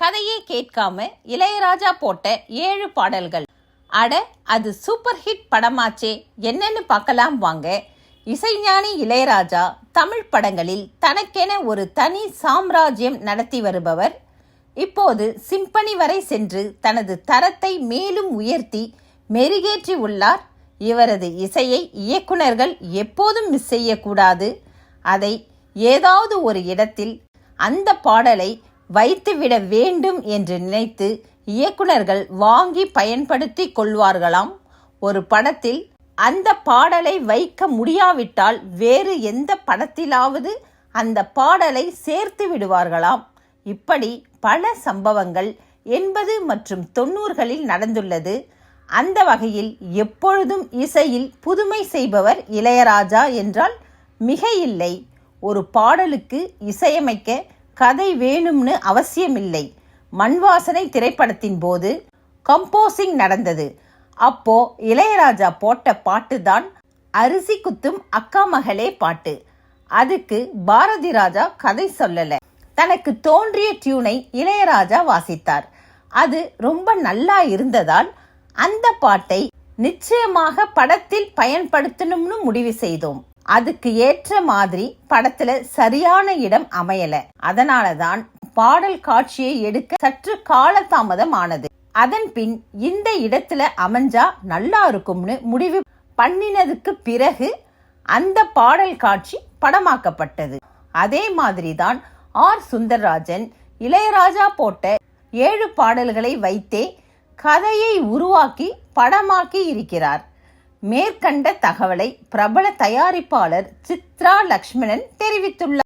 கதையே கேட்காம இளையராஜா போட்ட ஏழு பாடல்கள். அட அது சூப்பர் ஹிட் படமாச்சே. என்னன்னு பார்க்கலாம் வாங்க. இசைஞானி இளையராஜா தமிழ் படங்களில் தனக்கென ஒரு தனி சாம்ராஜ்யம் நடத்தி வருபவர். இப்போது சிம்பனி வரை சென்று தனது தரத்தை மேலும் உயர்த்தி மெருகேற்றி உள்ளார். இவரது இசையை இயக்குனர்கள் எப்போதும் மிஸ் செய்யக்கூடாது. அதை ஏதாவது ஒரு இடத்தில் அந்த பாடலை வைத்துவிட வேண்டும் என்று நினைத்து இயக்குனர்கள் வாங்கி பயன்படுத்தி கொள்வார்களாம். ஒரு படத்தில் அந்த பாடலை வைக்க முடியாவிட்டால் வேறு எந்த படத்திலாவது அந்த பாடலை சேர்த்து விடுவார்களாம். இப்படி பல சம்பவங்கள் எண்பது மற்றும் தொண்ணூறுகளில் நடந்துள்ளது. அந்த வகையில் எப்பொழுதும் இசையில் புதுமை செய்பவர் இளையராஜா என்றால் மிக இல்லை ஒரு பாடலுக்கு இசையமைக்க கதை வேணும்னு அவசியமில்லை. மண்வாசனை திரைப்படத்தின் போது கம்போசிங் நடந்தது. அப்போ இளையராஜா போட்ட பாட்டு தான் அரிசி குத்தும் அக்கா மகளே பாட்டு. அதுக்கு பாரதி ராஜா கதை சொல்லல. தனக்கு தோன்றிய டியூனை இளையராஜா வாசித்தார். அது ரொம்ப நல்லா இருந்ததால் அந்த பாட்டை நிச்சயமாக படத்தில் பயன்படுத்தணும்னு முடிவு செய்தோம். அதுக்கு ஏற்ற மாதிரி படத்துல சரியான இடம் அமையல. அதனாலதான் பாடல் காட்சியை எடுக்க சற்று காலதாமதம் ஆனது அதன் பின் இந்த இடத்துல அமைஞ்சா நல்லா இருக்கும்னு முடிவு பண்ணினதுக்கு பிறகு அந்த பாடல் காட்சி படமாக்கப்பட்டது. அதே மாதிரிதான் ஆர். சுந்தரராஜன் இளையராஜா போட்ட ஏழு பாடல்களை வைத்தே கதையை உருவாக்கி படமாக்கி இருக்கிறார். மேற்கண்ட தகவலை பிரபல தயாரிப்பாளர் சித்ரா லக்ஷ்மணன் தெரிவித்துள்ளார்.